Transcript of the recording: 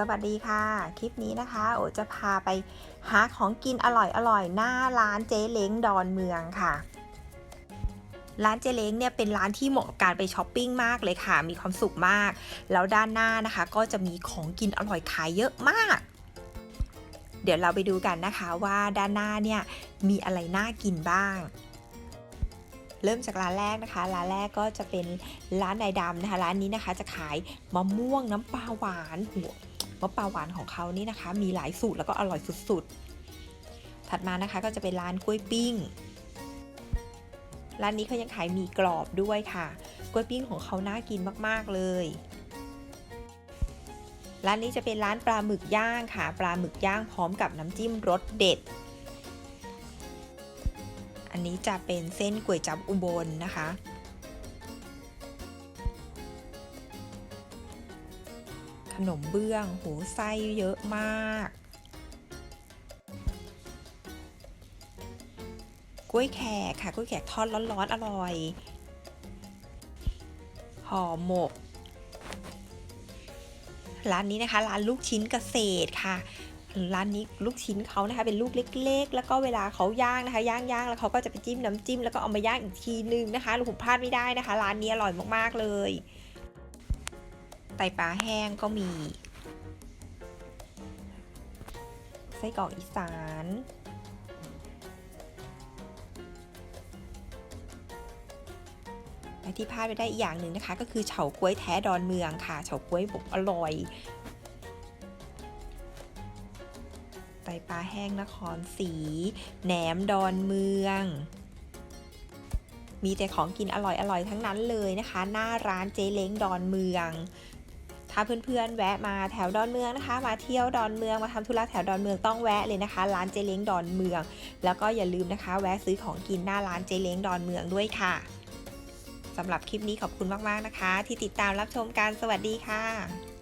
สวัสดีค่ะ คลิปนี้นะคะ โอจะพาไปหาของกินอร่อยๆหน้าร้านเจ๊เล้งดอนเมืองค่ะ ร้านเจเล้งเนี่ยเป็นร้านที่เหมาะกับการไปช้อปปิ้งมากเลยค่ะ มีความสุขมาก แล้วด้านหน้านะคะ ก็จะมีของกินอร่อยขายเยอะมาก เดี๋ยวเราไปดูกันนะคะว่าด้านหน้าเนี่ยมีอะไรน่ากินบ้างเริ่มจากร้านแรกนะคะ ร้านแรกก็จะเป็นร้านนายดำนะคะ ร้านนี้นะคะจะขายมะม่วงน้ำปลาหวานหัว มะปลาหวานของเขานี่นะคะ มีหลายสูตรแล้วก็อร่อยสุดๆ ถัดมานะคะก็จะเป็นร้านกล้วยปิ้ง ร้านนี้เขายังขายมีกรอบด้วยค่ะ กล้วยปิ้งของเขาน่ากินมากๆเลย ร้านนี้จะเป็นร้านปลาหมึกย่างค่ะ ปลาหมึกย่างพร้อมกับน้ำจิ้มรสเด็ด อันนี้จะเป็นเส้นก๋วยจับอุบลนะคะ ขนมเบื้องโหไส้เยอะมาก กล้วยแขกค่ะ กล้วยแขกทอดร้อนๆอร่อย ห่อหมก ร้านนี้นะคะ ร้านลูกชิ้นเกษตรค่ะร้านนี้ลูกชิ้นเขานะคะเป็นลูกเล็ก ๆ แล้วก็เวลาเขาย่างนะคะย่างๆแล้วเขาก็จะไปจิ้มน้ำจิ้มแล้วก็เอามาย่างอีกทีนึงนะคะลูกผมพลาดไม่ได้นะคะ ร้านนี้อร่อยมากๆเลย ไตปลาแห้งก็มีไส้กรอกอีสาน และที่พลาดไปได้อีกอย่างหนึ่งนะคะ ก็คือเฉาก๊วยแท้ดอนเมืองค่ะ เฉาก๊วยบอกอร่อยไตปลาแห้งนครศรีแหนมดอนเมือง มีแต่ของกินอร่อยๆ ทั้งนั้นเลยนะคะ หน้าร้านเจ๊เล้งดอนเมือง เพื่อนๆแวะมาแถวดอนเมืองนะคะ มาเที่ยวดอนเมืองมาทำธุระแถวดอนเมืองต้องแวะเลยนะคะ ร้านเจเล้งดอนเมือง แล้วก็อย่าลืมนะคะ แวะซื้อของกินหน้าร้านเจเล้งดอนเมืองด้วยค่ะสำหรับคลิปนี้ขอบคุณมากๆนะคะ ที่ติดตามรับชมกันสวัสดีค่ะ